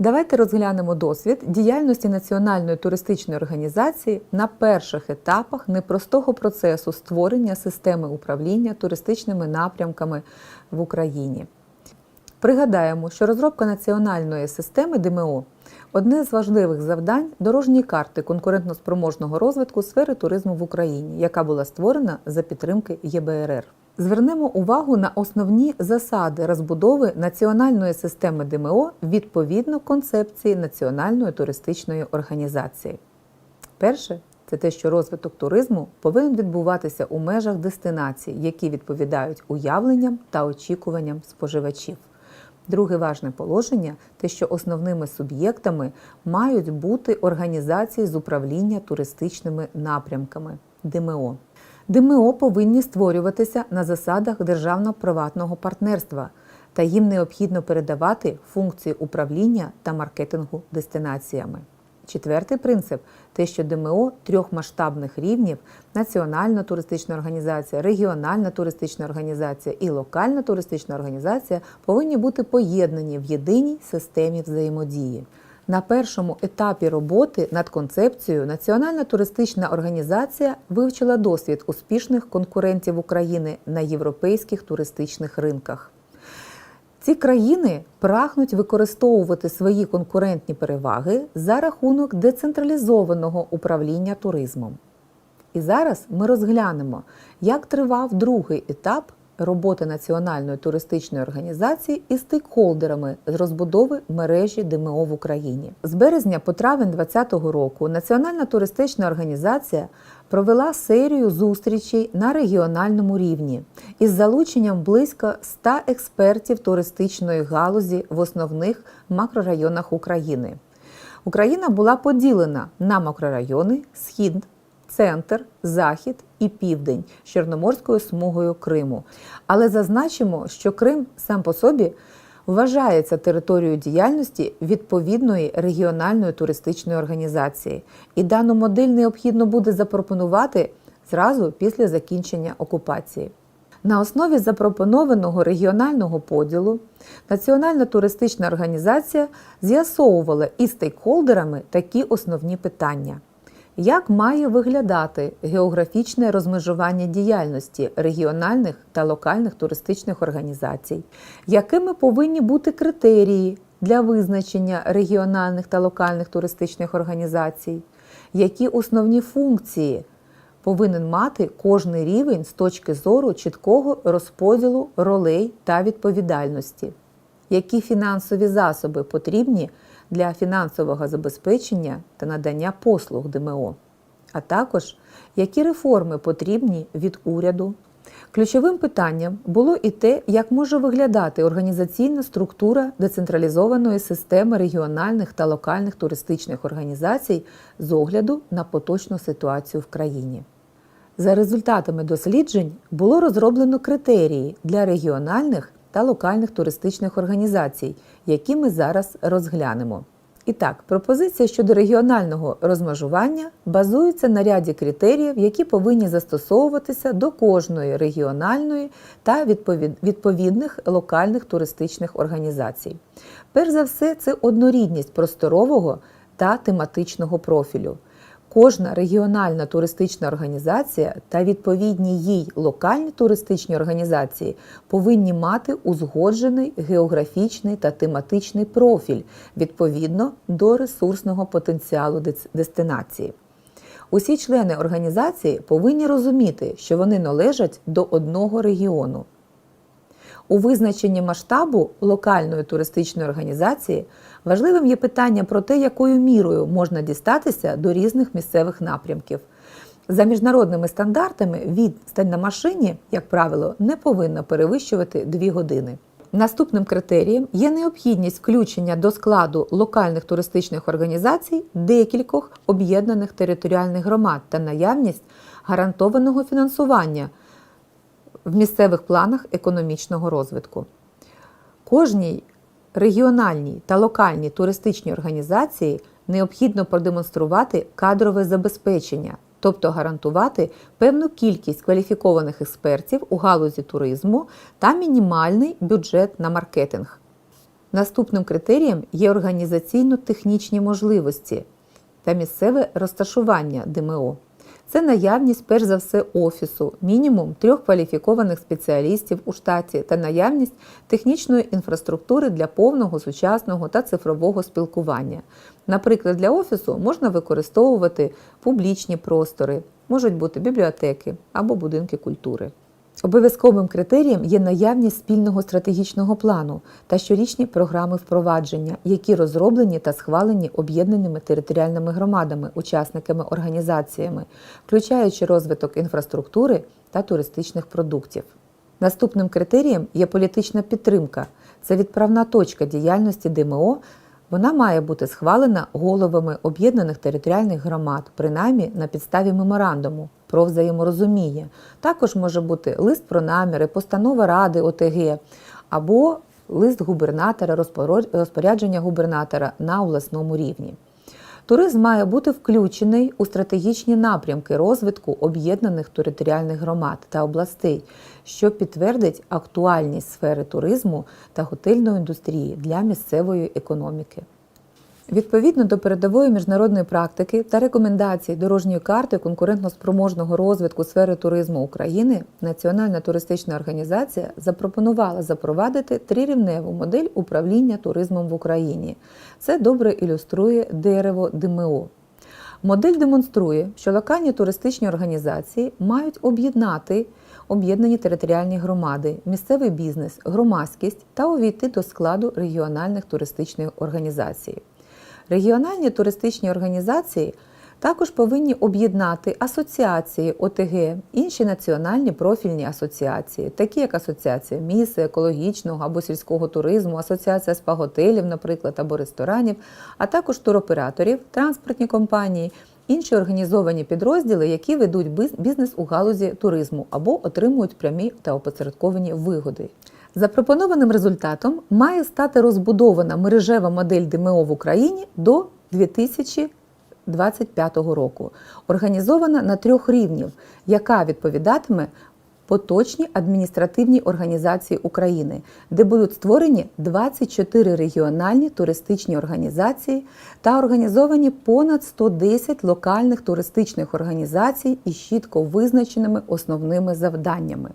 Давайте розглянемо досвід діяльності Національної туристичної організації на перших етапах непростого процесу створення системи управління туристичними напрямками в Україні. Пригадаємо, що розробка національної системи ДМО одне з важливих завдань дорожньої карти конкурентноспроможного розвитку сфери туризму в Україні, яка була створена за підтримки ЄБРР. Звернемо увагу на основні засади розбудови національної системи ДМО відповідно концепції Національної туристичної організації. Перше це те, що розвиток туризму повинен відбуватися у межах дестинацій, які відповідають уявленням та очікуванням споживачів. Друге важне положення те, що основними суб'єктами мають бути організації з управління туристичними напрямками ДМО. ДМО повинні створюватися на засадах державно-приватного партнерства, та їм необхідно передавати функції управління та маркетингу дестинаціями. Четвертий принцип те, що ДМО трьох масштабних рівнів Національна туристична організація, регіональна туристична організація і локальна туристична організація повинні бути поєднані в єдиній системі взаємодії. На першому етапі роботи над концепцією Національна туристична організація вивчила досвід успішних конкурентів України на європейських туристичних ринках. Ці країни прагнуть використовувати свої конкурентні переваги за рахунок децентралізованого управління туризмом. І зараз ми розглянемо, як тривав другий етап роботи Національної туристичної організації із стейкхолдерами з розбудови мережі ДМО в Україні. З березня по травень 2020 року Національна туристична організація провела серію зустрічей на регіональному рівні із залученням близько 100 експертів туристичної галузі в основних макрорайонах України. Україна була поділена на макрорайони Схід, Центр, Захід і Південь з Чорноморською смугою Криму. Але зазначимо, що Крим сам по собі вважається територією діяльності відповідної регіональної туристичної організації, і дану модель необхідно буде запропонувати зразу після закінчення окупації. На основі запропонованого регіонального поділу Національна туристична організація з'ясовувала із стейкхолдерами такі основні питання. Як має виглядати географічне розмежування діяльності регіональних та локальних туристичних організацій? Якими повинні бути критерії для визначення регіональних та локальних туристичних організацій? Які основні функції повинен мати кожний рівень з точки зору чіткого розподілу ролей та відповідальності? Які фінансові засоби потрібні? Для фінансового забезпечення та надання послуг ДМО, а також які реформи потрібні від уряду. Ключовим питанням було і те, як може виглядати організаційна структура децентралізованої системи регіональних та локальних туристичних організацій з огляду на поточну ситуацію в країні. За результатами досліджень було розроблено критерії для регіональних та локальних туристичних організацій, які ми зараз розглянемо. І так, пропозиція щодо регіонального розмежування базується на ряді критеріїв, які повинні застосовуватися до кожної регіональної та відповідних локальних туристичних організацій. Перш за все, це однорідність просторового та тематичного профілю. Кожна регіональна туристична організація та відповідні їй локальні туристичні організації повинні мати узгоджений географічний та тематичний профіль відповідно до ресурсного потенціалу дестинації. Усі члени організації повинні розуміти, що вони належать до одного регіону. У визначенні масштабу локальної туристичної організації важливим є питання про те, якою мірою можна дістатися до різних місцевих напрямків. За міжнародними стандартами відстань на машині, як правило, не повинна перевищувати 2 години. Наступним критерієм є необхідність включення до складу локальних туристичних організацій декількох об'єднаних територіальних громад та наявність гарантованого фінансування в місцевих планах економічного розвитку. Кожній регіональній та локальній туристичній організації необхідно продемонструвати кадрове забезпечення, тобто гарантувати певну кількість кваліфікованих експертів у галузі туризму та мінімальний бюджет на маркетинг. Наступним критерієм є організаційно-технічні можливості та місцеве розташування ДМО. Це наявність, перш за все, офісу, мінімум трьох кваліфікованих спеціалістів у штаті та наявність технічної інфраструктури для повного сучасного та цифрового спілкування. Наприклад, для офісу можна використовувати публічні простори, можуть бути бібліотеки або будинки культури. Обов'язковим критерієм є наявність спільного стратегічного плану та щорічні програми впровадження, які розроблені та схвалені об'єднаними територіальними громадами, учасниками організаціями, включаючи розвиток інфраструктури та туристичних продуктів. Наступним критерієм є політична підтримка. Це відправна точка діяльності ДМО. Вона має бути схвалена головами об'єднаних територіальних громад, принаймні на підставі меморандуму про взаєморозуміння. Також може бути лист про наміри, постанова ради ОТГ або лист губернатора, розпорядження губернатора на обласному рівні. Туризм має бути включений у стратегічні напрямки розвитку об'єднаних територіальних громад та областей, що підтвердить актуальність сфери туризму та готельної індустрії для місцевої економіки. Відповідно до передової міжнародної практики та рекомендацій дорожньої карти конкурентно-спроможного розвитку сфери туризму України, Національна туристична організація запропонувала запровадити трирівневу модель управління туризмом в Україні. Це добре ілюструє дерево ДМО. Модель демонструє, що локальні туристичні організації мають об'єднати об'єднані територіальні громади, місцевий бізнес, громадськість та увійти до складу регіональних туристичних організацій. Регіональні туристичні організації також повинні об'єднати асоціації ОТГ, інші національні профільні асоціації, такі як Асоціація міста, екологічного або сільського туризму, Асоціація спа-готелів, наприклад, або ресторанів, а також туроператорів, транспортні компанії, інші організовані підрозділи, які ведуть бізнес у галузі туризму або отримують прямі та опосередковані вигоди. Запропонованим результатом має стати розбудована мережева модель ДМО в Україні до 2025 року, організована на трьох рівнів, яка відповідатиме поточній адміністративній організації України, де будуть створені 24 регіональні туристичні організації та організовані понад 110 локальних туристичних організацій із чітко визначеними основними завданнями.